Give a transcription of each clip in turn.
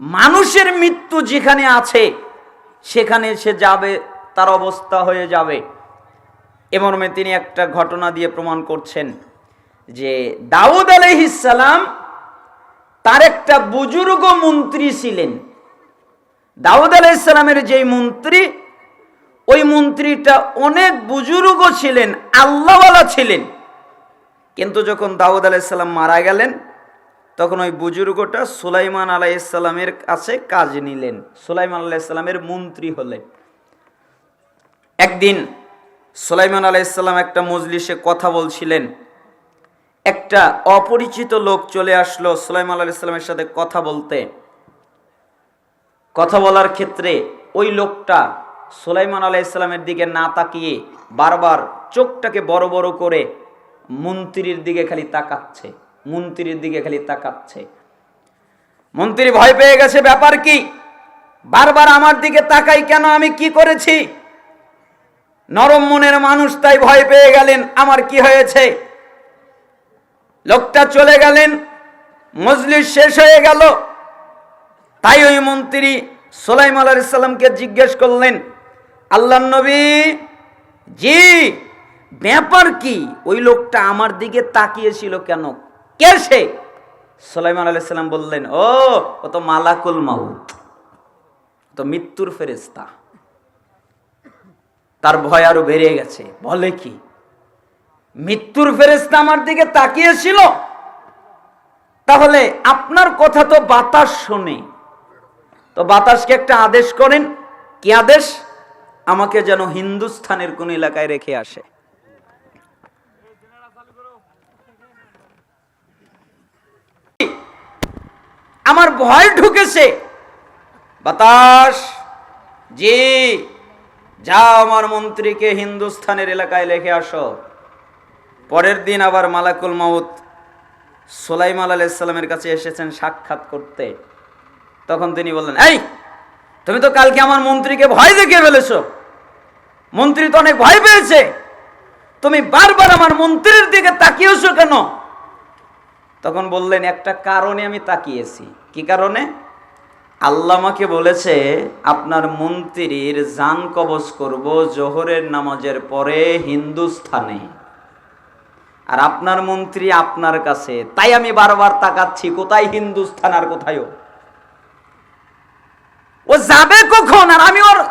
মানুষের মৃত্যু যেখানে আছে, সেখানে সে যাবে, তার অবস্থা হয়ে যাবে। এমর্মে তিনি একটা ঘটনা দিয়ে প্রমাণ করছেন যে দাউদ আলহিসাল্লাম তার একটা বুজুর্গ মন্ত্রী ছিলেন। দাউদ আলাইসালামের যেই মন্ত্রী, ওই মন্ত্রীটা অনেক বুজুর্গ ছিলেন, আল্লাহওয়ালা ছিলেন। কিন্তু যখন দাউদ আলাইসাল্লাম মারা গেলেন তখন ওই বুজুর্গটা সুলাইমান আলাইসাল্লামের কাছে কাজ নিলেন। সুলাইমান আলাইসাল্লামের মন্ত্রী হলেন। একদিন সুলাইমান আলাইসাল্লাম একটা মজলিসে কথা বলছিলেন। একটা অপরিচিত লোক চলে আসলো সুলাইমান আলাইসাল্লামের সাথে কথা বলতে। কথা বলার ক্ষেত্রে ওই লোকটা সুলাইমান আলাইসাল্লামের দিকে না তাকিয়ে বারবার চোখটাকে বড় বড় করে মন্ত্রীর দিকে খালি তাকাচ্ছে। মন্ত্রীর দিকে খালি তাকাচ্ছে। মন্ত্রী ভয় পেয়ে গেছে, ব্যাপার কি? বারবার আমার দিকে তাকাই কেন? আমি কি করেছি? নরম মনের মানুষ তাই ভয় পেয়ে গেলেন, আমার কি হয়েছে? লোকটা চলে গেলেন, মজলিস শেষ হয়ে গেল। তাই ওই মন্ত্রী সোলাইম আলাইসাল্লামকে জিজ্ঞেস করলেন আল্লাহ নবী, জি, ব্যাপার কি? ওই লোকটা আমার দিকে তাকিয়েছিল কেন? কে সে? সোলাইমান আলাইসাল্লাম বললেন, ও ও তো মালাকুল মাউত। তো মৃত্যুর ফেরেস্তা তার ভয় আরও বেড়ে গেছে। বলে কি, মৃত্যুর ফেরেস্তা আমার দিকে তাকিয়েছিল। তাহলে আপনার কথা তো বাতাস শোনে। তো বাতাসকে একটা আদেশ করেন। কি আদেশ? আমাকে যেন হিন্দুস্থানের কোন এলাকায় রেখে আসে। আমার ভয় ঢুকেছে। বাতাস, জি যা আমার মন্ত্রীকে হিন্দুস্থানের এলাকায় লেখে আসো। পরের দিন আবার মালাকুল মাউত সোলাইমাল আলাইসাল্লামের কাছে এসেছেন সাক্ষাৎ করতে। তখন তিনি বললেন, এই, তুমি তো কালকে আমার মন্ত্রীকে ভয় দেখিয়ে ফেলেছ। মন্ত্রী তো অনেক ভয় পেয়েছে। তুমি বারবার আমার মন্ত্রীর দিকে তাকিয়েছো কেন? তখন বললেন, একটা কারণে আমি তাকিয়েছি। কি কারণে? আল্লাহ আমাকে বলেছে, আপনার মন্ত্রীর জান কবজ করব জোহরের নামাজের পরে হিন্দুস্থানে। আর আপনার মন্ত্রী আপনার কাছে। তাই আমি বারবার তাকাচ্ছি, কোথায় হিন্দুস্থান আর কোথায়ও ও? যাবে কখন? আর আমি ওর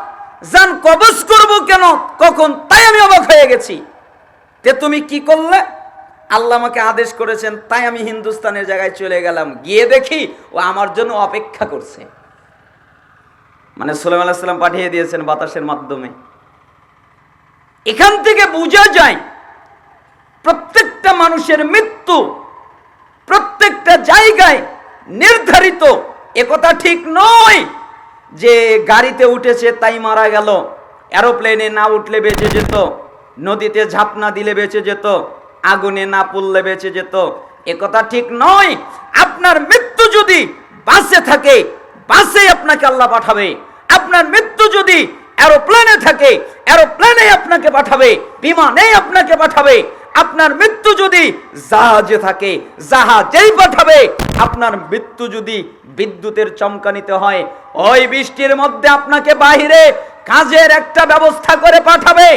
জান কবজ করব কেন? কখন? তাই আমি অবাক হয়ে গেছি। তে তুমি কি করলে? আল্লাহ আমাকে আদেশ করেছেন, তাই আমি হিন্দুস্তানের জায়গায় চলে গেলাম। গিয়ে দেখি ও আমার জন্য অপেক্ষা করছে। মানে সুলাইম আলাহিসাল্লাম পাঠিয়ে দিয়েছেন বাতাসের মাধ্যমে। এখান থেকে বোঝা যায়, প্রত্যেকটা মানুষের মৃত্যু প্রত্যেকটা জায়গায় নির্ধারিত। একথা ঠিক নয় যে গাড়িতে উঠেছে তাই মারা গেল, এরোপ্লেনে না উঠলে বেঁচে যেত, নদীতে ঝাঁপ না দিলে বেঁচে যেত। আগুনে না পুললে বেঁচে যেত। একথা ঠিক নয়। আপনার মৃত্যু যদি বাসে থাকে, বাসে আপনাকে আল্লাহ পাঠাবে। আপনার মৃত্যু যদি এরোপ্লেনে থাকে, এরোপ্লেনে আপনাকে পাঠাবে, বিমানে আপনাকে পাঠাবে। আপনার মৃত্যু যদি জাহাজে থাকে, জাহাজেই পাঠাবে। আপনার মৃত্যু যদি বিদ্যুতের চমকানিতে হয়, ওই বৃষ্টির মধ্যে আপনাকে বাহিরে কাজের একটা ব্যবস্থা করে পাঠাবে।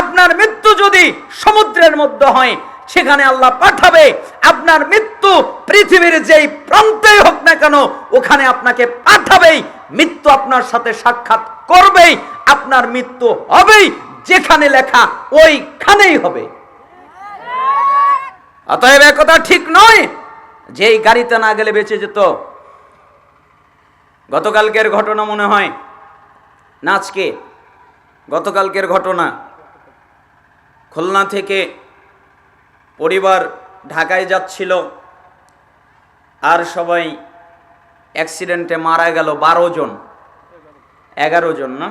আপনার মৃত্যু যদি সমুদ্রের মধ্যে হয় সেখানে আল্লাহ পাঠাবে। আপনার মৃত্যু পৃথিবীর যেই প্রান্তেই হোক না কেন, ওখানে আপনাকে পাঠাবেই। মৃত্যু আপনার সাথে সাক্ষাৎ করবেই। আপনার মৃত্যু হবেই। যেখানে লেখা ওইখানেই হবে। অতএব কথা ঠিক নয় যে এই গাড়িতে না গেলে বেঁচে যেত। গতকালকের ঘটনা মনে হয় নাচকে গতকালকের ঘটনা খুলনা থেকে পরিবার ঢাকায় যাচ্ছিল। আর সবাই অ্যাক্সিডেন্টে মারা গেল বারো জন। এগারো জন না?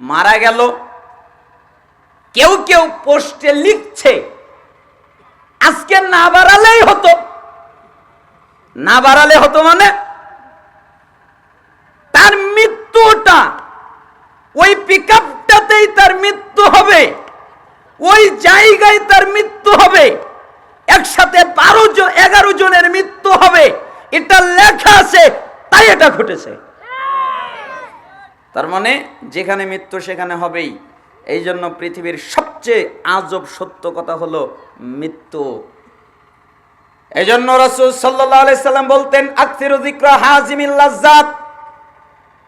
মারা গেল। কেউ কেউ পোস্টে লিখছে, আজকে না বাড়ালেই হতো। না বাড়ালে হতো মানে? তার মৃত্যুটা, ওই পিক তার মৃত্যু হবে। ওই জায়গায় তার মৃত্যু হবে। একসাথে বারো জন, এগারো জনের মৃত্যু হবে। এটা লেখা আছে, তাই এটা ঘটেছে। তার মানে যেখানে মৃত্যু সেখানে হবেই। এই জন্য পৃথিবীর সবচেয়ে আজব সত্য কথা হলো মৃত্যু। এই জন্য রসুল সাল্লাম বলতেন হাজিমিল্লাজাত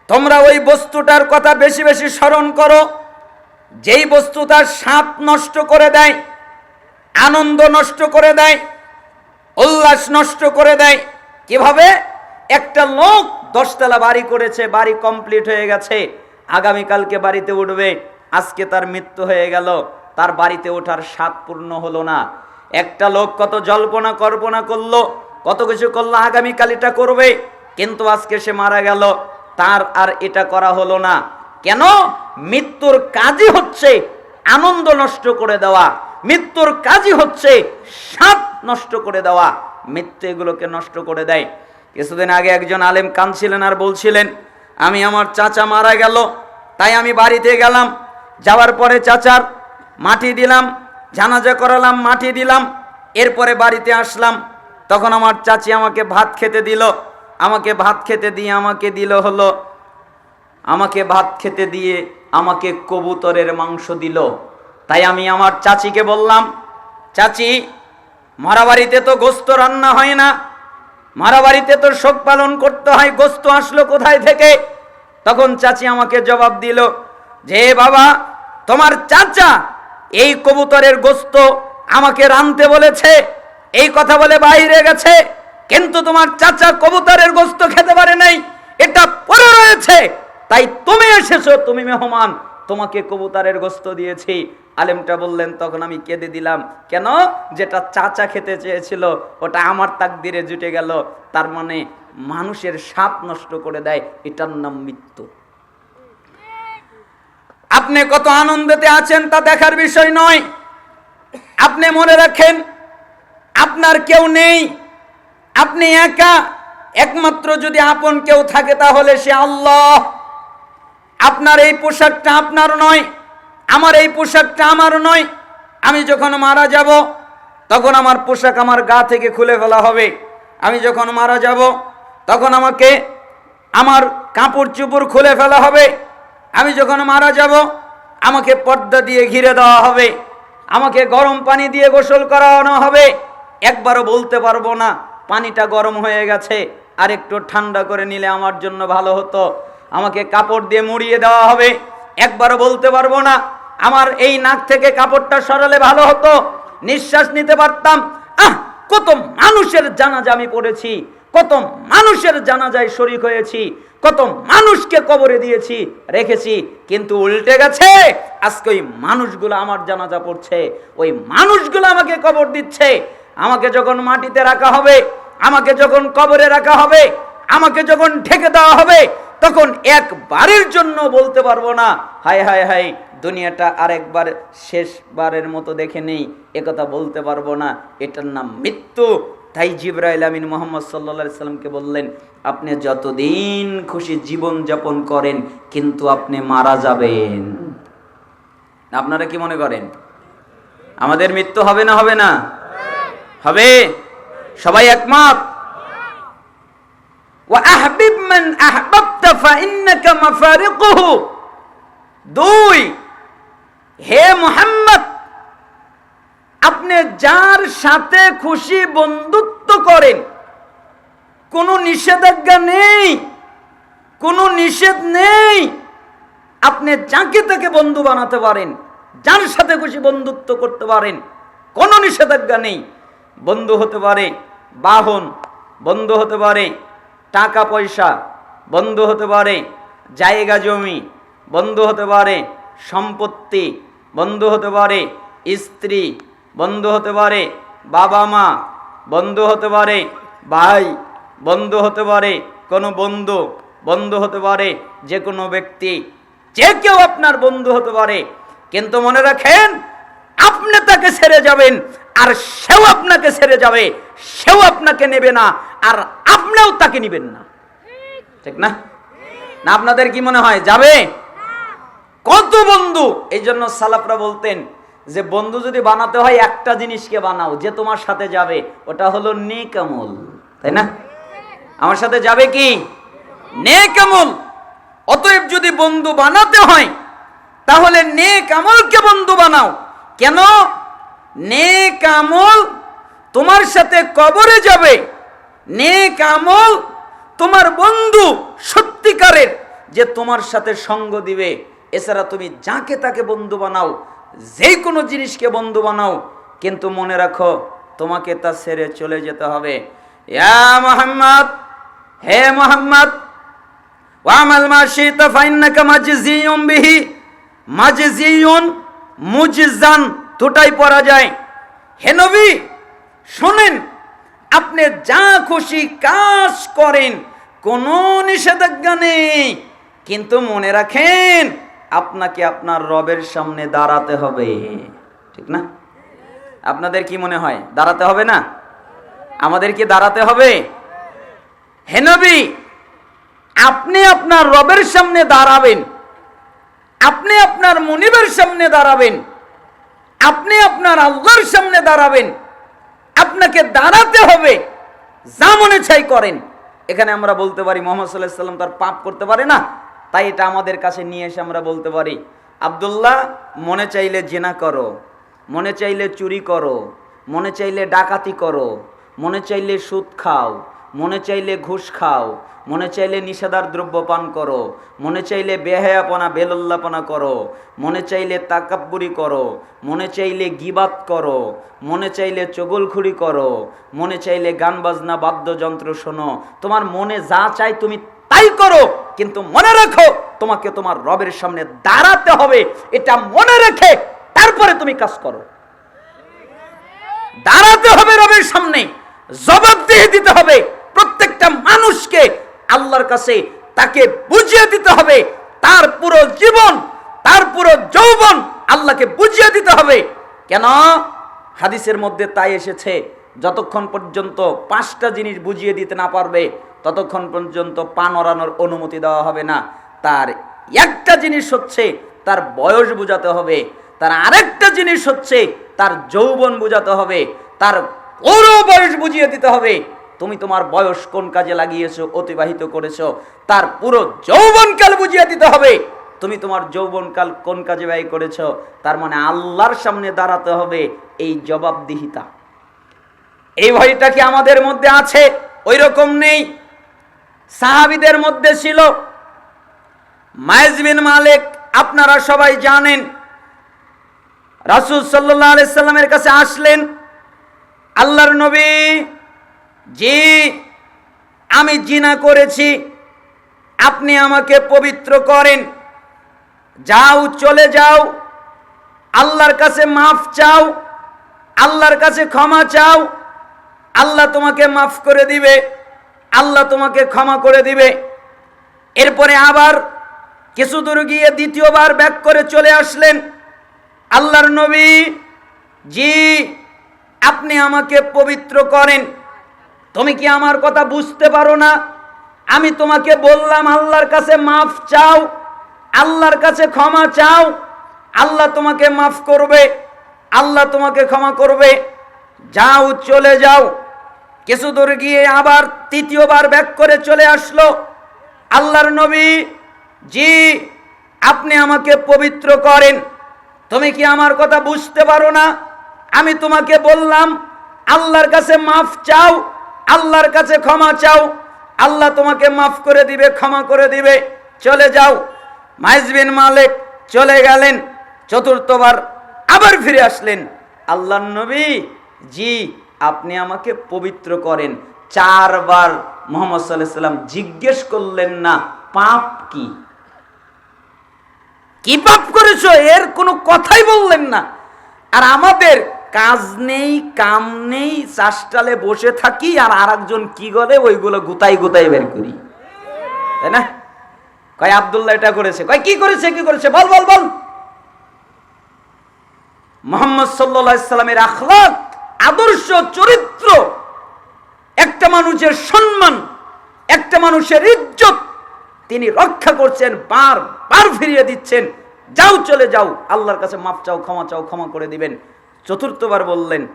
তোমরা ওই বস্তুটার কথা বেশি বেশি স্মরণ করো। যেই বস্তু তার সাপ নষ্ট করে দেয়, আনন্দ নষ্ট করে দেয়, উল্লাস নষ্ট করে দেয়, কীভাবে? একটা লোক দশতলা বাড়ি করেছে, বাড়ি কমপ্লিট হয়ে গেছে, আগামীকালকে বাড়িতে উঠবে, আজকে তার মৃত্যু হয়ে গেল, তার বাড়িতে ওঠার স্বাদ পূর্ণ হলো না। একটা লোক কত জল্পনা কল্পনা করল, কত কিছু করল আগামীকাল এটা করবে, কিন্তু আজকে সে মারা গেল, তার আর এটা করা হলো না। কেন? মৃত্যুর কাজই হচ্ছে আনন্দ নষ্ট করে দেওয়া। মৃত্যুর কাজই হচ্ছে স্বাদ নষ্ট করে দেওয়া। মৃত্যু এগুলোকে নষ্ট করে দেয়। কিছুদিন আগে একজন আলেম কাঁদছিলেন আর বলছিলেন, আমি আমার চাচা মারা গেল, তাই আমি বাড়িতে গেলাম। যাওয়ার পরে চাচার মাটি দিলাম, জানাজা করালাম, মাটি দিলাম, এরপরে বাড়িতে আসলাম। তখন আমার চাচি আমাকে ভাত খেতে দিল। আমাকে ভাত খেতে দিয়ে আমাকে দিল হলো, আমাকে ভাত খেতে দিয়ে আমাকে কবুতরের মাংস দিল। তাই আমি আমার চাচিকে বললাম, চাচি, মারাবাড়িতে তো গোস্ত রান্না হয় না। মারাবাড়িতে তো শোক পালন করতে হয়, গোস্ত আসলো কোথায় থেকে? তখন চাচি আমাকে জবাব দিল, যে বাবা, তোমার চাচা এই কবুতরের গোস্ত আমাকে রানতে বলেছে, এই কথা বলে বাইরে গেছে, কিন্তু তোমার চাচা কবুতরের গোস্ত খেতে পারে নাই, এটা পড়ে রয়েছে। তাই তুমি এসেছ, তুমি মেহমান। তোমাকে কবুতরের গোস্ত দিয়েছি। আলেমটা বললেন, তখন আমি কেঁদে দিলাম। কেন? যেটা চাচা খেতে চেয়েছিল, ওটা আমার তাকদিরে জুটে গেল। তার মানে মানুষের সাপ নষ্ট করে দেয়, এটার নাম মৃত্যু। আপনি কত আনন্দতে আছেন তা দেখার বিষয় নয়। আপনি মনে রাখেন, আপনার কেউ নেই। আপনি একা। একমাত্র যদি আপন কেউ থাকে তাহলে সে আল্লাহ। আপনার এই পোশাকটা আপনার নয়, আমার এই পোশাকটা আমার নয়। আমি যখন মারা যাব, তখন আমার পোশাক আমার গা থেকে খুলে ফেলা হবে। আমি যখন মারা যাব, তখন আমাকে আমার কাপড় চুপড় খুলে ফেলা হবে। আমি যখন মারা যাব, আমাকে পর্দা দিয়ে ঘিরে দেওয়া হবে। আমাকে গরম পানি দিয়ে গোসল করানো হবে। একবারও বলতে পারব না, পানিটা গরম হয়ে গেছে। আর একটু ঠান্ডা করে নিলে আমার জন্য ভালো হতো। আমাকে কাপড় দিয়ে মুড়িয়ে দেওয়া হবে। একবারও বলতে পারব না, আমার এই নাক থেকে কাপড়টা সরালে ভালো হতো। নিঃশ্বাস নিতে পারতাম। আহ, কত মানুষের জানাজা আমি পড়েছি, কত মানুষের জানাজায় শরিক হয়েছি, কত মানুষকে কবরে দিয়েছি, রেখেছি, কিন্তু উল্টে গেছে। আজকে ওই মানুষগুলো আমার জানাজা পড়ছে, ওই মানুষগুলো আমাকে কবর দিচ্ছে। আমাকে যখন মাটিতে রাখা হবে, আমাকে যখন কবরে রাখা হবে, আমাকে যখন ঢেকে দেওয়া হবে তখন একবারের জন্য বলতে পারব না হায় হায় হায় দুনিয়াটা আরেকবার শেষবারের মতো দেখে নেই একথা বলতে পারব না, এটার নাম মৃত্যু। তাই জিব্রাইল আমিন মোহাম্মদ সাল্লা সাল্লামকে বললেন, আপনি যতদিন খুশি জীবন যাপন করেন, কিন্তু আপনি মারা যাবেন। আপনারা কি মনে করেন? আমাদের মৃত্যু হবে না হবে না? হবে? সবাই একমত? وأحبب من أحببت فإنك مفارقه দুই হে মোহাম্মদ আপনি যার সাথে খুশি বন্ধুত্ব করেন কোনো নিষেধাজ্ঞা নেই কোনো নিষেধ নেই আপনি যাকে তাকে বন্ধু বানাতে পারেন যার সাথে খুশি বন্ধুত্ব করতে পারেন কোনো নিষেধাজ্ঞা নেই বন্ধু হতে পারে বাহন বন্ধু হতে পারে টাকা পয়সা বন্ধ হতে পারে, জায়গা জমি বন্ধ হতে পারে, সম্পত্তি বন্ধ হতে পারে, স্ত্রী বন্ধ হতে পারে, বাবা মা বন্ধ হতে পারে, ভাই বন্ধু হতে পারে, কোনো বন্ধু বন্ধ হতে পারে, যে কোনো ব্যক্তি, যে কেউ আপনার বন্ধু হতে পারে। কিন্তু মনে রাখেন আপনি তাকে ছেড়ে যাবেন, আর সেও আপনাকে ছেড়ে যাবে, সেও আপনাকে নেবে না, আর আপনিও তাকে নেবেন না। ঠিক না? না, আপনাদের কি মনে হয়, যাবে? কত বন্ধু, এই জন্য সালাফরা বলতেন যে, বন্ধু যদি বানাতে হয়, একটা জিনিসকে বানাও, যে তোমার সাথে যাবে, ওটা হলো নেকামল তাই না? আমার সাথে যাবে কি? নেক আমল। অতএব যদি বন্ধু বানাতে হয়, তাহলে নেক আমলকে বন্ধু বানাও। কেন? নেক আমল তোমার সাথে কবরে যাবে। নেক আমল তোমার বন্ধু সত্যিকারের যে তোমার সাথে সঙ্গ দিবে। এছাড়া তুমি যাকে তাকে বন্ধু বানাও যে কোনো জিনিসকে বন্ধু বানাও, কিন্তু মনে রাখো তোমাকে তা ছেড়ে চলে যেতে হবে। হে মোহাম্মদ ওয়ামাল মা শিতা ফাইন্নাকা মাজজিয়ুম বিহি মাজজিয়ুন মুজজান দুটাই পড়া যায়। হে নবী, শোনেন, আপনি যা খুশি কাজ করেন, কোনো নিষেধাজ্ঞা নেই। কিন্তু মনে রাখেন, আপনাকে আপনার রবের সামনে দাঁড়াতে হবে। ঠিক না? আপনাদের কি মনে হয়, দাঁড়াতে হবে না? আমাদের কি দাঁড়াতে হবে? হেনবি আপনি আপনার রবের সামনে দাঁড়াবেন। আপনি আপনার মনিবের সামনে দাঁড়াবেন। আপনি আপনার আল্লাহর সামনে দাঁড়াবেন। আপনাকে দাঁড়াতে হবে। যা মনে চাই করেন। এখানে আমরা বলতে পারি, মোহাম্মদ সাল্লাহ সাল্লাম তার পাপ করতে পারে না। তাই এটা আমাদের কাছে নিয়ে এসে আমরা বলতে পারি, আবদুল্লাহ, মনে চাইলে জেনা করো। মনে চাইলে চুরি করো। মনে চাইলে ডাকাতি করো। মনে চাইলে সুদ খাও। মনে চাইলে ঘুষ খাও। মনে চাইলে নিষেধার দ্রব্য পান করো, মনে চাইলে বেহায়াপনা, বেলল্লাপনা করো, মনে চাইলে তাকাব্বুরি করো, মনে চাইলে গিবাত করো, মনে চাইলে চগলখুরি করো, মনে চাইলে গান বাজনা বাদ্যযন্ত্র শোনো, তোমার মনে যা চাই তুমি তাই করো, কিন্তু মনে রাখো তোমাকে তোমার রবের সামনে দাঁড়াতে হবে, এটা মনে রেখে তারপরে তুমি কাজ করো। দাঁড়াতে হবে রবের সামনে, জবাবদিহি দিতে হবে আল্লাহর কাছে তাকে বুঝিয়ে দিতে হবে। তার পুরো জীবন, তার পুরো যৌবন আল্লাহকে বুঝিয়ে দিতে হবে। কেন? হাদিসের মধ্যে তাই এসেছে, যতক্ষণ পর্যন্ত পাঁচটা জিনিস বুঝিয়ে দিতে না পারবে, ততক্ষণ পর্যন্ত পান ওড়ানোর অনুমতি দেওয়া হবে না। তার একটা জিনিস হচ্ছে, তার বয়স বোঝাতে হবে। তার আরেকটা জিনিস হচ্ছে, তার যৌবন বোঝাতে হবে। তার পুরো বয়স বুঝিয়ে দিতে হবে। তুমি তোমার বয়স কোন কাজে লাগিয়েছো, অতিবাহিত করেছ, তার পুরো যৌবনকাল বুঝিয়ে দিতে হবে। তুমি তোমার যৌবনকাল কোন কাজে ব্যয় করেছ, তার মানে আল্লাহর সামনে দাঁড়াতে হবে এই জবাবদিহিতা। এই ভয়টা কি আমাদের মধ্যে আছে? ওই রকম নেই। সাহাবিদের মধ্যে ছিল। মায়েজ বিন মালিক, আপনারা সবাই জানেন। রাসুল সাল্লাহ আলাইসাল্লামের কাছে আসলেন। আল্লাহর নবী জি, আমি জিনা করেছি। আপনি আমাকে পবিত্র করেন। যাও, চলে যাও। আল্লাহর কাছে মাফ চাও। আল্লাহর কাছে ক্ষমা চাও। আল্লাহ তোমাকে মাফ করে দিবে। আল্লাহ তোমাকে ক্ষমা করে দিবে। এরপরে আবার কিছু দূর গিয়ে দ্বিতীয়বার ব্যাক করে চলে আসলেন। আল্লাহর নবী, জি, আপনি আমাকে পবিত্র করেন। তুমি কি আমার কথা বুঝতে পারো না? আমি তোমাকে বললাম, আল্লাহর কাছে মাফ চাও, আল্লাহর কাছে ক্ষমা চাও, আল্লাহ তোমাকে মাফ করবে, আল্লাহ তোমাকে ক্ষমা করবে। যাও, চলে যাও। কিছু দূর গিয়ে আবার তৃতীয়বার ব্যাক করে চলে আসলো। আল্লাহর নবী, জি, আপনি আমাকে পবিত্র করেন। তুমি কি আমার কথা বুঝতে পারো না? আমি তোমাকে বললাম, আল্লাহর কাছে মাফ চাও আল্লাহর কাছে ক্ষমা চাও। আল্লাহ তোমাকে মাফ করে দিবে, ক্ষমা করে দিবে। চলে যাও। মাইজবিন মালিক চলে গেলেন। চতুর্থবার আবার ফিরে আসলেন। আল্লাহ নবী, জি, আপনি আমাকে পবিত্র করেন। চারবার মোহাম্মদ সাল্লাহ সাল্লাম জিজ্ঞেস করলেন না, পাপ কি? কি পাপ করেছ? এর কোনো কথাই বললেন না। আর আমাদের কাজ নেই, কাম নেই, চাষটালে বসে থাকি আর আরেকজন কি করে? ওইগুলো গুতাই গুতাই বের করি। তাই না? কয়, আবদুল্লাহ এটা করেছে। কয়, কি করেছে কি করেছে? বল বল বল। মোহাম্মদ সাল্লামের আখলাক, আদর্শ, চরিত্র, একটা মানুষের সম্মান, একটা মানুষের ইজ্জত, তিনি রক্ষা করছেন, বার বার ফিরিয়ে দিচ্ছেন। যাও, চলে যাও। আল্লাহর কাছে মাপ চাও, ক্ষমা চাও, ক্ষমা করে দিবেন। চতুর্থবার বললেন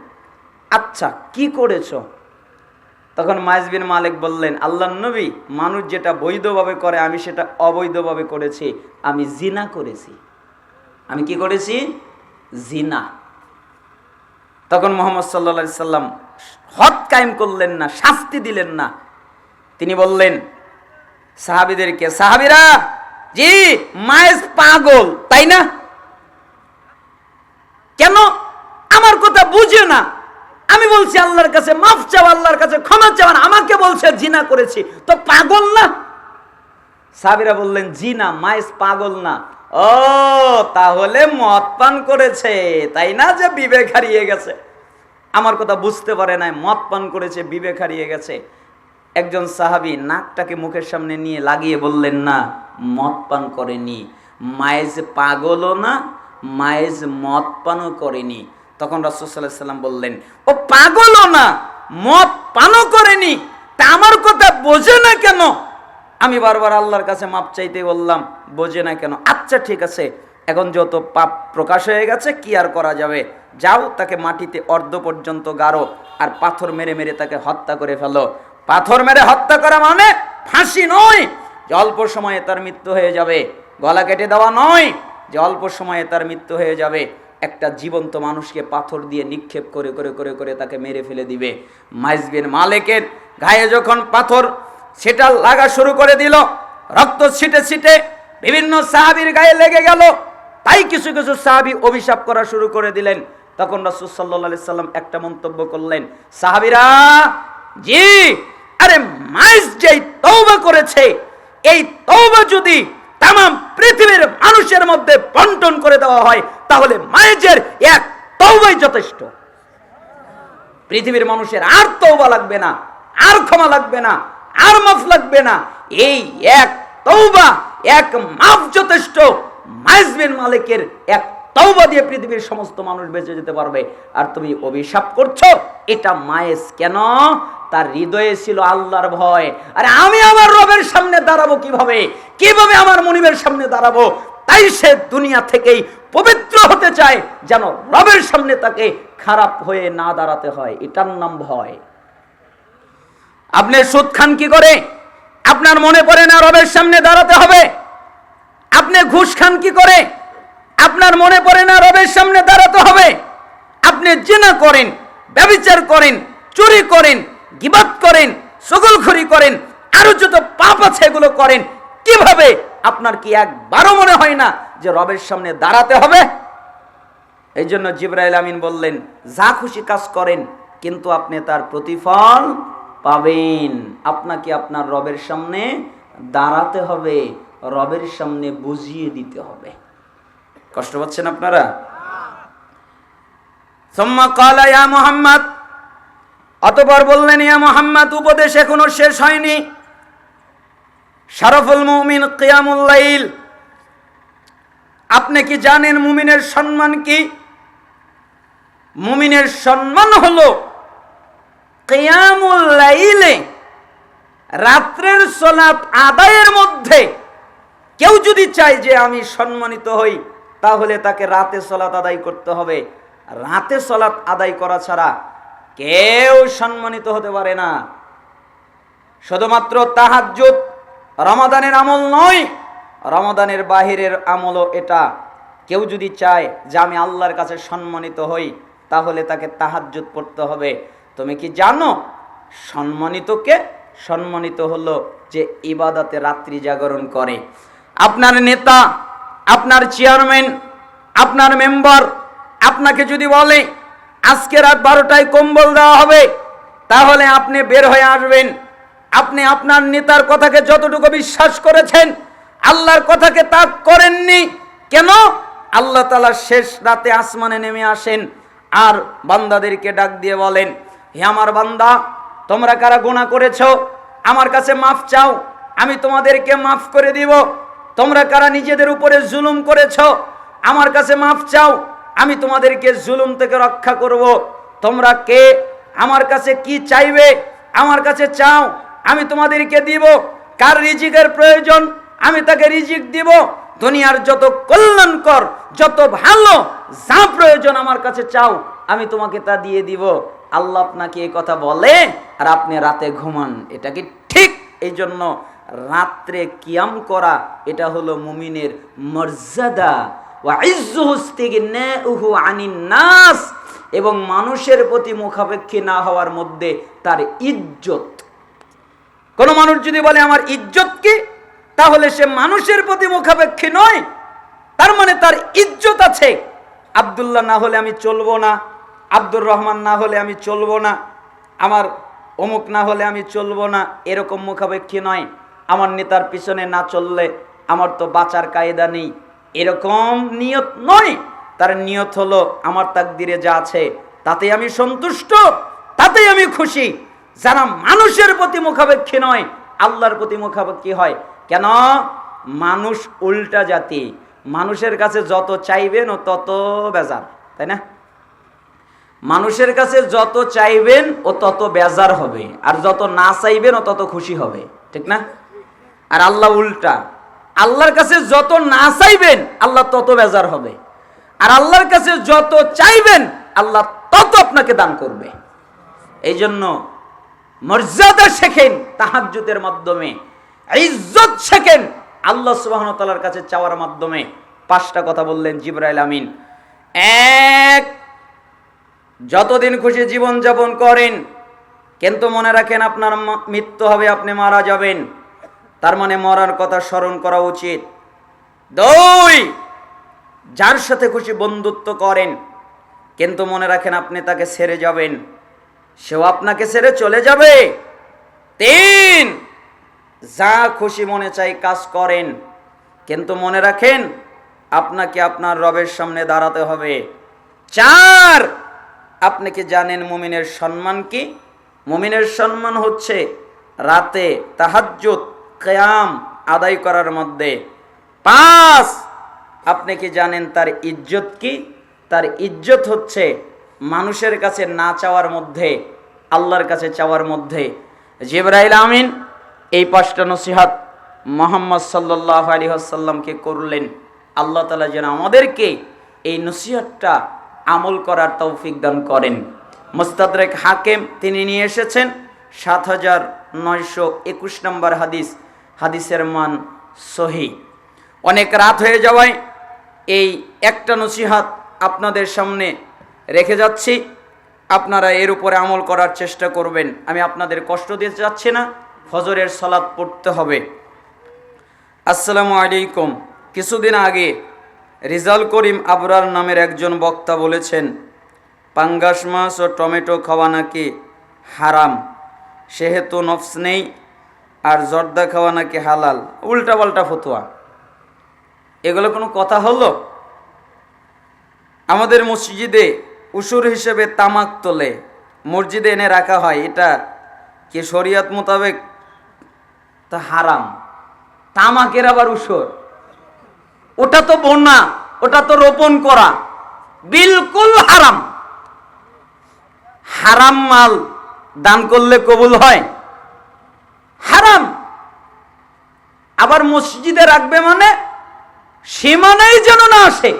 আচ্ছা কি করেছ? তখন মাইজ বিন মালিক বললেন, আল্লাহ নবী, মানুষ যেটা বৈধভাবে করে, আমি সেটা অবৈধভাবে করেছি। আমি জিনা করেছি। আমি কি করেছি? জিনা। তখন মোহাম্মদ সাল্লা সাল্লাম হদ কায়েম করলেন না, শাস্তি দিলেন না। তিনি বললেন, সাহাবিদেরকে, সাহাবিরা, জি মায়েস পাগল, তাই না? কেন? আমার কথা বুঝে না। আমি বলছি, আল্লাহর কাছে মাফ চাও, আল্লাহর কাছে ক্ষমা চাওয়ান আমাকে বলছে, জিনা করেছি। তো পাগল না? সাবিরা বললেন, জিনা মাইস পাগল না। ও, তাহলে মদ পান করেছে, তাই না যে বিবেক হারিয়ে গেছে? আমার কথা বুঝতে পারে নাই, মদ পান করেছে, বিবেক হারিয়ে গেছে। একজন সাহাবি নাকটাকে মুখের সামনে নিয়ে লাগিয়ে বললেন, না, মদ পান করেনি। মায়েজ পাগলও না মায়েজ মদ পানও করেনি। তখন রাসুসাল্লাহ বললেন, ও পাগলও না, মদ পানও করেনি, তা আমার কথা বোঝে না কেন? আমি বারবার আল্লাহর কাছে মাপ চাইতে বললাম, বোঝে না কেন? আচ্ছা ঠিক আছে, এখন যত পাপ প্রকাশ হয়ে গেছে, কি আর করা যাবে? যাও, তাকে মাটিতে অর্ধ পর্যন্ত গাড়ো আর পাথর মেরে মেরে তাকে হত্যা করে ফেলো। পাথর মেরে হত্যা করা মানে ফাঁসি নয়, যে অল্প সময়ে তার মৃত্যু হয়ে যাবে। গলা কেটে দেওয়া নয়, যে অল্প সময়ে তার মৃত্যু হয়ে যাবে। একটা জীবন্ত মানুষকে পাথর দিয়ে নিক্ষেপ করে করে করে করে তাকে মেরে ফেলে দিবে। মাইজবিন মালেকের গায়ে যখন পাথর সেটা লাগা শুরু করে দিল, রক্ত ছিটে ছিটে বিভিন্ন সাহাবির গায়ে লেগে গেল, তাই কিছু কিছু সাহাবি অভিশাপ করা শুরু করে দিলেন। তখন রাসূল আলাইহি সাল্লাম একটা মন্তব্য করলেন, সাহাবিরা, জি, আরে মাইজ যেই তওবা করেছে, এই তওবা যদি তাম পৃথিবীর মানুষের মধ্যে বন্টন করে দেওয়া হয়, তাহলে মায়েজের এক তৌবাই যথেষ্ট। পৃথিবীর মানুষের আর তৌবা লাগবে না, আর ক্ষমা লাগবে না, আর মাফ লাগবে না। এই এক তৌবা এক মাফ যথেষ্ট মাইজবিন মালিকের এক তওবা দিয়ে পৃথিবীর সমস্ত মানুষ বেঁচে যেতে পারবে। আর তুমি অভিশাপ করছ, এটা মায়েস কেন? তার হৃদয়ে ছিল আল্লাহর ভয়। আরে আমি আমার রবের সামনে দাঁড়াবো কীভাবে? কীভাবে আমার মনিবের সামনে দাঁড়াবো? তাই সে দুনিয়া থেকেই পবিত্র হতে চায়, যেন রবের সামনে তাকে খারাপ হয়ে না দাঁড়াতে হয়। এটার নাম ভয়। আপনি সুদ খান কি করে? আপনার মনে পড়ে না রবের সামনে দাঁড়াতে হবে? আপনি ঘুষ খান কি করে? আপনার মনে পড়ে না, রবের সামনে দাঁড়াতে হবে। আপনি জেনা করেন, ব্যবিচার করেন, চুরি করেন গিবাত করেন, সগলখড়ি করেন, আরও যত পাপ আছে এগুলো করেন, কীভাবে? আপনার কি একবারও মনে হয় না যে রবের সামনে দাঁড়াতে হবে? এই জন্য জিব্রাইল আমিন বললেন, যা খুশি কাজ করেন, কিন্তু আপনি তার প্রতিফল পাবেন। আপনাকে আপনার রবের সামনে দাঁড়াতে হবে, রবের সামনে বুঝিয়ে দিতে হবে। কষ্ট পাচ্ছেন আপনারা? সোম্মা কালা মোহাম্মদ। অতপর বললেন, ইয়া মোহাম্মদ, উপদেশ এখনও শেষ হয়নি। শারফুল মুমিন কিয়ামুল্লাইল আপনি কি জানেন মুমিনের সম্মান কি? মুমিনের সম্মান হলো কিয়ামুল্লাইলে রাত্রের সলাপ আদায়ের মধ্যে কেউ যদি চায় যে আমি সম্মানিত হই তাহলে তাকে রাতে সলাত আদায় করতে হবে। রাতে সলাত আদায় করা ছাড়া কেউ সম্মানিত হতে পারে না। শুধুমাত্র তাহাজ্জুদ রমাদানের আমল নয়, রমাদানের বাহিরের আমলও এটা। কেউ যদি চায় যে আমি আল্লাহর কাছে সম্মানিত হই, তাহলে তাকে তাহাজ্জুদ পড়তে হবে। তুমি কি জানো সম্মানিতকে সম্মানিত হলো যে ইবাদতে রাত্রি জাগরণ করে। আপনার নেতা আপনার চেয়ারম্যান আপনার মেম্বার আপনাকে যদি বলে, আজকে রাত বারোটায় কম্বল দেওয়া হবে, তাহলে আপনি বের হয়ে আসবেন। আপনি আপনার নেতার কথাকে যতটুকু বিশ্বাস করেছেন, আল্লাহর কথাকে তা করেননি। কেন? আল্লাহ তালা শেষ রাতে আসমানে নেমে আসেন আর বান্দাদেরকে ডাক দিয়ে বলেন, হে আমার বান্দা, তোমরা কারা গুণা করেছ? আমার কাছে মাফ চাও, আমি তোমাদেরকে মাফ করে দিব। তোমরা কারা নিজেদের উপরে জুলুম করেছ? আমার কাছে মাফ চাও, আমি তোমাদেরকে জুলুম থেকে রক্ষা করব। তোমরা কে? আমার কাছে কি চাইবে? আমার কাছে চাও, আমি তোমাদেরকে দিব। কার রিজিকের প্রয়োজন? আমি তাকে রিজিক দিব। দুনিয়ার যত কল্যাণকর, যত ভালো, যা প্রয়োজন আমার কাছে চাও, আমি তোমাকে তা দিয়ে দিব। আল্লাহ আপনাকে এই কথা বলে, আর আপনি রাতে ঘুমান। এটা কি ঠিক? এই জন্য রাত্রে কিয়াম করা, এটা হলো মুমিনের মর্যাদা। নাস, এবং মানুষের প্রতি মুখাপেক্ষী না হওয়ার মধ্যে তার ইজ্জত। কোন মানুষ যদি বলে, আমার ইজ্জত কি? তাহলে সে মানুষের প্রতি মুখাপেক্ষী নয়, তার মানে তার ইজ্জত আছে। আব্দুল্লাহ না হলে আমি চলবো না, আব্দুর রহমান না হলে আমি চলবো না, আমার অমুক না হলে আমি চলবো না, এরকম মুখাপেক্ষী নয়। আমার নেতার পিছনে না চললে আমার তো বাঁচার কায়দা নেই। এরকম নিয়ত নয়। তার নিয়ত হলো, আমার তাক তাকদিরে যা আছে তাতে আমি সন্তুষ্ট, তাতেই আমি খুশি। যারা মানুষের প্রতি মুখাপেক্ষী নয়, আল্লাহর প্রতি মুখাপেক্ষী হয়। কেন? মানুষ উল্টা জাতি। মানুষের কাছে যত চাইবেন ও তত বেজার, তাই না? মানুষের কাছে যত চাইবেন ও তত বেজার হবে। আর যত না চাইবেন ও তত খুশি হবে। ঠিক না? আর আল্লাহ উল্টা। আল্লাহর কাছে যত না চাইবেন, আল্লাহ তত বেজার হবে। আর আল্লাহর কাছে যত চাইবেন, আল্লাহ তত আপনাকে দান করবে। এই জন্য মর্যাদা শেখেন, তাহাজ্জুদের মাধ্যমে। ইজ্জত শেখেন, আল্লাহ সুবহান তালার কাছে চাওয়ার মাধ্যমে। পাঁচটা কথা বললেন জিব্রাইল আমিন। এক, যতদিন খুশি জীবন যাপন করেন, কিন্তু মনে রাখেন আপনার মৃত্যু হবে, আপনি মারা যাবেন। তার মানে মরার কথা স্মরণ করা উচিত। দুই, যার সাথে খুশি বন্ধুত্ব করেন, কিন্তু মনে রাখেন আপনি তাকে ছেড়ে যাবেন, সেও আপনাকে ছেড়ে চলে যাবে। তিন, যা খুশি মনে চাই কাজ করেন, কিন্তু মনে রাখেন আপনাকে আপনার রবের সামনে দাঁড়াতে হবে। চার, আপনি কি জানেন মুমিনের সম্মান কি? মুমিনের সম্মান হচ্ছে রাতে তাহাজ্জুদ কেয়াম আদায় করার মধ্যে। পাঁচ, আপনি কি জানেন তার ইজ্জত কি? তার ইজ্জত হচ্ছে মানুষের কাছে না চাওয়ার মধ্যে, আল্লাহর কাছে চাওয়ার মধ্যে। জিব্রাইল আমিন এই পাঁচটা নসিহাত মোহাম্মদ সাল্লাহ আলী আসাল্লামকে করলেন। আল্লাহ তালা যেন আমাদেরকে এই নসিহতটা আমল করার তৌফিক দান করেন। মোস্তাদরেক হাকেম তিনি নিয়ে এসেছেন সাত হাজার নয়শো একুশ নম্বর হাদিস। হাদিসের মান সহি। অনেক রাত হয়ে যাওয়ায় এই একটা নসিহাত আপনাদের সামনে রেখে যাচ্ছি। আপনারা এর উপরে আমল করার চেষ্টা করবেন। আমি আপনাদের কষ্ট দিতে যাচ্ছি না, ফজরের সলাৎ পড়তে হবে। আসসালামু আলাইকুম। কিছুদিন আগে রিজাল করিম আবরার নামের একজন বক্তা বলেছেন, পাঙ্গাস মাছ ও টমেটো খাওয়া নাকি হারাম। সেহেতু নফস নেই আর জর্দা খাওয়া নাকি হালাল? উল্টা পাল্টা ফতুয়া। এগুলো কোনো কথা হলো? আমাদের মসজিদে উসুর হিসেবে তামাক তোলে। মসজিদে এনে রাখা হয়, এটা কি শরিয়াত মোতাবেক? তা হারাম। তামাকের আবার উসর। ওটা তো বন্যা ওটা তো রোপণ করা। বিলকুল হারাম। হারাম মাল দান করলে কবুল হয়? হারাম। আবার মসজিদে রাখবে মানে সীমানাই যেন না আসে।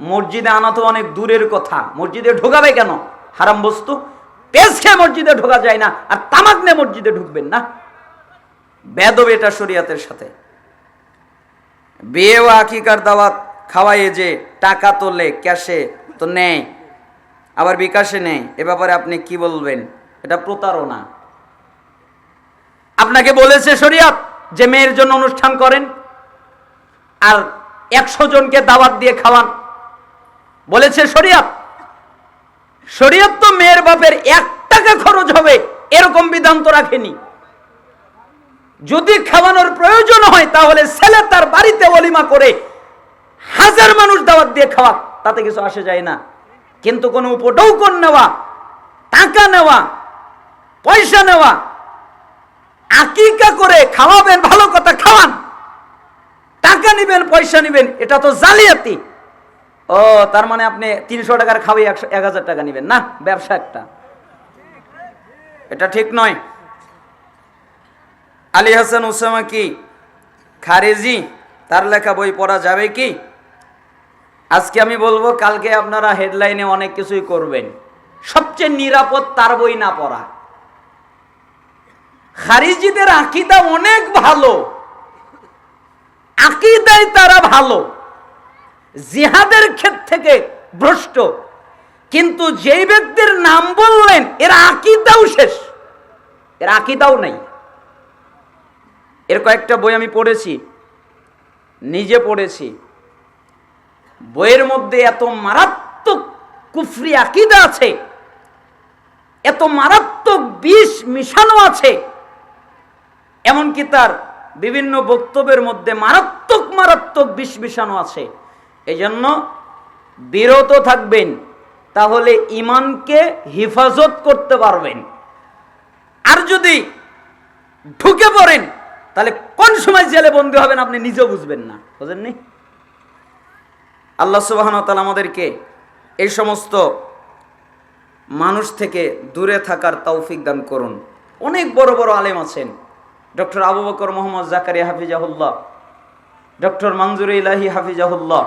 মসজিদে আনা তো অনেক দূরের কথা। মসজিদে ঢোকাবে কেন? হারাম বস্তু। পেস খেয়ে মসজিদে ঢোকা যায় না, আর তামাক নিয়ে মসজিদে ঢুকবেন না। বেদব এটা শরিয়াতের সাথে। বিয়ে ও আকিকার দাওয়াত খাওয়াইয়ে যে টাকা তোলে ক্যাশে তো নেয়, আবার বিকাশে নেয়, এ ব্যাপারে আপনি কি বলবেন? এটা প্রতারণা। আপনাকে বলেছে শরিয়াত যে মেয়ের জন্য অনুষ্ঠান করেন আর একশো জনকে দাওয়াত দিয়ে খাওয়ান। বলেছে শরিয়াত, শরিয়ত তো মেয়ের বাপের এক টাকা খরচ হবে, এরকম বিধান তো রাখেনি। যদি খাওয়ানোর প্রয়োজন হয়, তাহলে ছেলে তার বাড়িতে অলিমা করে হাজার মানুষ দাওয়াত দিয়ে খাওয়া তাতে কিছু আসে যায় না। কিন্তু কোনো উপটৌকন নেওয়া, টাকা নেওয়া, পয়সা নেওয়া আকিকা করে খাওয়াবেন, ভালো কথা, খাওয়ান। টাকা নিবেন, পয়সা নিবেন, এটা তো জালিয়াতি। ও, তার মানে আপনি তিনশো টাকার খাওয়াই একশো, এক হাজার টাকা নিবেন। না, ব্যবসা একটা। এটা ঠিক নয়। আলী হাসান উসামা কি? খারেজি? তার লেখা বই পড়া যাবে কি? আজকে আমি বলব, কালকে আপনারা হেডলাইনে অনেক কিছুই করবেন। সবচেয়ে নিরাপদ তার বই না পড়া। খারিজিদের আকিদা অনেক ভালো। আকিদায় তারা ভালো। জিহাদের ক্ষেত্র থেকে ভ্রষ্ট। কিন্তু যেই ব্যক্তির নাম বললেন, এর আকিদাও শেষ। এর আকিদাও নাই। এর কয়েকটা বই আমি পড়েছি, নিজে পড়েছি। বইয়ের মধ্যে এত মারাত্মক কুফরি আকিদা আছে, এত মারাত্মক বিষ মিশানো আছে এমনকি তার বিভিন্ন বক্তব্যের মধ্যে মারাত্মক মারাত্মক বিষ মিশানো আছে। এই জন্য বিরত থাকবেন, তাহলে ইমানকে হিফাজত করতে পারবেন। আর যদি ঢুকে পড়েন, তাহলে কোন সময় জেলে বন্দী হবেন আপনি নিজেও বুঝবেন না, বুঝেননি? আল্লাহ সুবাহন তালা আমাদেরকে এই সমস্ত মানুষ থেকে দূরে থাকার তৌফিক দান করুন। অনেক বড় বড় আলেম আছেন। ডক্টর আবু বকর মোহাম্মদ জাকারিয়া হাফিজাহুল্লাহ, ডক্টর মঞ্জুর ইলাহি হাফিজাহুল্লাহ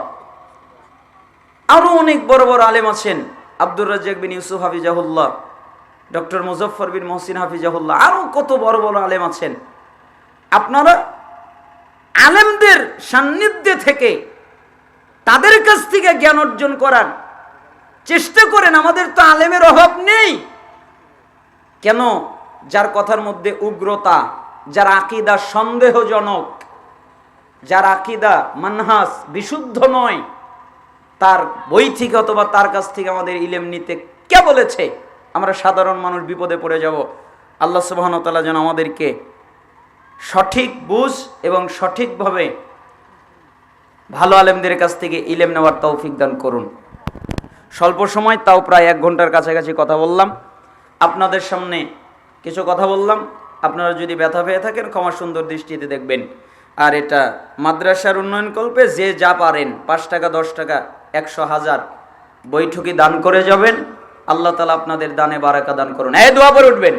আরও অনেক বড় বড় আলেম আছেন, আব্দুর রাজ্জাক বিন ইউসুফ হাফিজাহুল্লাহ, ডক্টর মুজফর বিন মহসিন হাফিজাহুল্লাহ আরও কত বড় বড় আলেম আছেন। আপনারা আলেমদের সান্নিধ্যে থেকে তাদের কাছ থেকে জ্ঞান অর্জন করার চেষ্টা করেন, আমাদের তো আলেমের অভাব নেই। কেন? যার কথার মধ্যে উগ্রতা যার আকিদা সন্দেহজনক, যার আকিদা মানহাস, বিশুদ্ধ নয়, তার বই থেকে অথবা তার কাছ থেকে আমাদের ইলেম নিতে কে বলেছে? আমরা সাধারণ মানুষ বিপদে পড়ে যাব। আল্লাহ সুবাহতাল্লাহ যেন আমাদেরকে সঠিক বুঝ এবং সঠিকভাবে ভালো আলেমদের কাছ থেকে ইলেম নেওয়ার তৌফিক দান করুন। স্বল্প সময়, তাও প্রায় এক ঘণ্টার কাছাকাছি কথা বললাম। আপনাদের সামনে কিছু কথা বললাম। আপনারা যদি ব্যথা পেয়ে থাকেন, ক্ষমা সুন্দর দৃষ্টিতে দেখবেন। আর এটা মাদ্রাসার উন্নয়ন কল্পে যে যা পারেন, পাঁচ টাকা, দশ টাকা, একশো হাজার বৈঠকি দান করে যাবেন। আল্লাহ তালা আপনাদের দানে বারাকা দান করুন। এই দোয়া পরে উঠবেন।